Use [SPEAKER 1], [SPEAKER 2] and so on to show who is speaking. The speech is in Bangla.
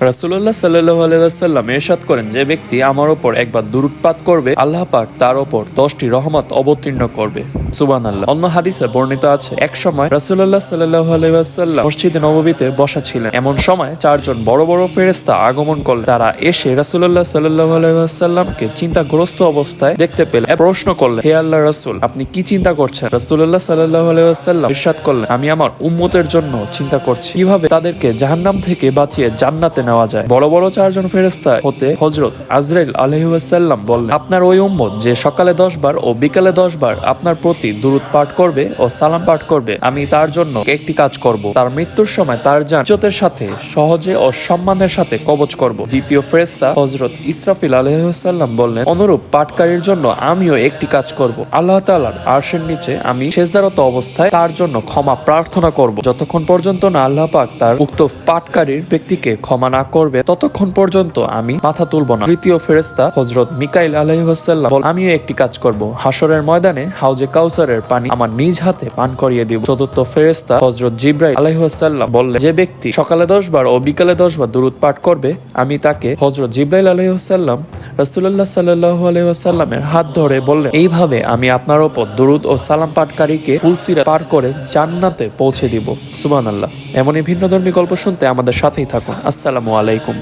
[SPEAKER 1] রাসুল্লাহ সাল্লাহ আলাইসাল্লাম এরশাদ করেন যে ব্যক্তি আমার ওপর একবার দুরুৎপাত করবে, আল্লাহ পাক তার ওপর দশটি রহমত অবতীর্ণ করবে। অন্য হাদিসে বর্ণিত আছে, এক সময় রাসুল্লাহ সাল্লাহ মসজিদে বসা ছিলেন। এমন সময় চারজন বড় বড় ফেরেস্তা আগমন তারা এসে রাসুল্লাহ চিন্তাগ্রস্ত অবস্থায় দেখতে প্রশ্ন করলেন, হে আল্লাহ রাসুল, আপনি কি চিন্তা করছেন? রাসুল্লাহ সাল্লাহ আলাইসাল্লাম করলেন, আমি আমার উম্মতের জন্য চিন্তা করছি। কীভাবে তাদেরকে জাহান্নাম থেকে বাঁচিয়ে জান্নাতে নেওয়া যায়? বড় বড় চারজন ফেরেস্তা হতে হজরত আজরাইল আলহিউসাল্লাম বললেন, আপনার ওই উম্মত যে সকালে দশ বার ও বিকালে দশ বার আপনার প্রতি দুরুদ পাঠ করবে ও সালাম পাঠ করবে। আমি তার জন্য একটি কাজ করব। তার মৃত্যুর সময় তার যান ইজ্জতের সাথে, সহজে ও সম্মানের সাথে কবচ করব। দ্বিতীয় ফেরেস্তা হজরত ইসরাফিল আলহিউসাল্লাম বললেন, অনুরূপ পাঠকারীর জন্য আমিও একটি কাজ করব। আল্লাহ তাআলার আরশের নিচে আমি শেষদারত অবস্থায় তার জন্য ক্ষমা প্রার্থনা করব। যতক্ষণ পর্যন্ত না আল্লাহ পাক তার উক্ত পাঠকারীর ব্যক্তিকে ক্ষমা না করবে, ততক্ষণ পর্যন্ত আমি মাথা তুলব না। তৃতীয় ফেরেস্তা হজরত মিকাইল আলহিহাসাল্লাম আমিও একটি কাজ করব। হাসরের ময়দানে হাউজে কাউসারের পানি আমার নিজ হাতে পান করিয়ে দিব। চতুর্থ ফেরেস্তা হজরত জিব্রাইল আলহিহাসাল্লাম বললেন, যে ব্যক্তি সকালে দশ বার ও বিকালে দশ বার দুরুদ পাঠ করবে, আমি তাকে হজরত জিব্রাইল আলহিহাসাল্লাম রাসুল্লাহ সাল্লাহ আলহিহাসাল্লামের হাত ধরে বললেন, এইভাবে আমি আপনার ওপর দুরুদ ও সালাম পাঠকারীকে ফুলসিরা পার করে জান্নাতে পৌঁছে দিব। সুবান আল্লাহ এমনই ভিন্ন ধর্মী গল্প শুনতে আমাদের সাথেই থাকুন। আসসালামু আলাইকুম।